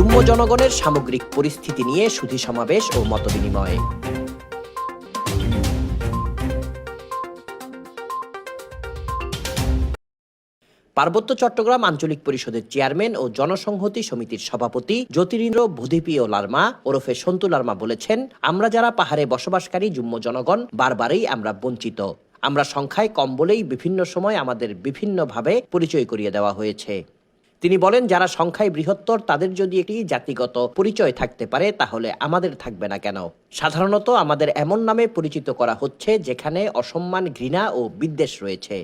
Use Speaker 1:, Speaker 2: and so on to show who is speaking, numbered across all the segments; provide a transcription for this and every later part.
Speaker 1: যুগ্ম জনগণের সামগ্রিক পরিস্থিতি নিয়ে সুধি সমাবেশ ও বিনিময়ে
Speaker 2: পার্বত্য চট্টগ্রাম আঞ্চলিক পরিষদের চেয়ারম্যান ও জনসংহতি সমিতির সভাপতি জ্যোতিরিন্দ্র ও লার্মা ওরফে সন্তু লার্মা বলেছেন আমরা যারা পাহাড়ে বসবাসকারী যুগ্ম জনগণ বারবারই আমরা বঞ্চিত আমরা সংখ্যায় কম বলেই বিভিন্ন সময় আমাদের বিভিন্নভাবে পরিচয় করিয়ে দেওয়া হয়েছে তিনি বলেন যারা সংখ্যায় বৃহত্তর তাদের যদি একটি জাতিগত পরিচয় থাকতে পারে তাহলে আমাদের থাকবে না কেন সাধারণত আমাদের এমন নামে পরিচিত করা হচ্ছে যেখানে অসম্মান ঘৃণা ও বিদ্বেষ রয়েছে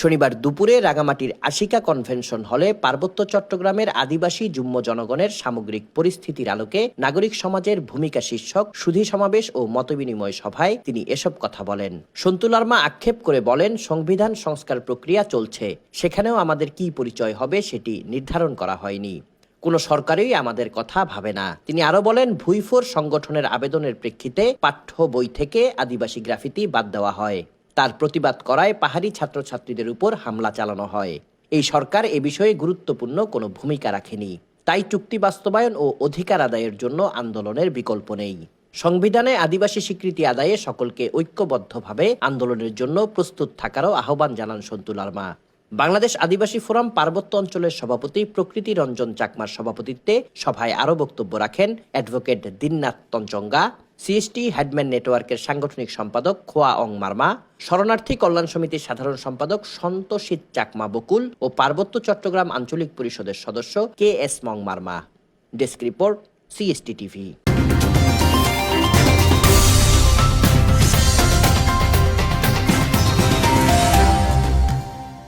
Speaker 2: শনিবার দুপুরে রাঙামাটির আশিকা কনভেনশন হলে পার্বত্য চট্টগ্রামের আদিবাসী যুম্ম জনগণের সামগ্রিক পরিস্থিতির আলোকে নাগরিক সমাজের ভূমিকা শীর্ষক সুধী সমাবেশ ও মতবিনিময় সভায় তিনি এসব কথা বলেন সন্তু লার্মা আক্ষেপ করে বলেন সংবিধান সংস্কার প্রক্রিয়া চলছে সেখানেও আমাদের কি পরিচয় হবে সেটি নির্ধারণ করা হয়নি কোন সরকারই আমাদের কথা ভাবে না তিনি আরো বলেন ভুইফোর সংগঠনের আবেদনের প্রেক্ষিতে পাঠ্য বই থেকে আদিবাসী গ্রাফিতি বাদ দেওয়া হয় তার প্রতিবাদ করায় পাহাড়ি ছাত্রছাত্রীদের উপর হামলা চালানো হয় এই সরকার এ বিষয়ে গুরুত্বপূর্ণ কোনো ভূমিকা রাখেনি তাই চুক্তি বাস্তবায়ন ও অধিকার আদায়ের জন্য আন্দোলনের বিকল্প নেই সংবিধানে আদিবাসী স্বীকৃতি আদায়ে সকলকে ঐক্যবদ্ধভাবে আন্দোলনের জন্য প্রস্তুত থাকারও আহ্বান জানান সন্তু লার্মা বাংলাদেশ আদিবাসী ফোরাম পার্বত্য অঞ্চলের সভাপতি প্রকৃতি রঞ্জন চাকমার সভাপতিত্বে সভায় আরও বক্তব্য রাখেন advocate Dinnath Tanchangya CST headman নেটওয়ার্কের সাংগঠনিক সম্পাদক খোয়া অং মার্মা শরণার্থী কল্যাণ সমিতির সাধারণ সম্পাদক সন্তোষিত চাকমা বকুল ও পার্বত্য চট্টগ্রাম আঞ্চলিক পরিষদের সদস্য K S Mong Marma desk report CST TV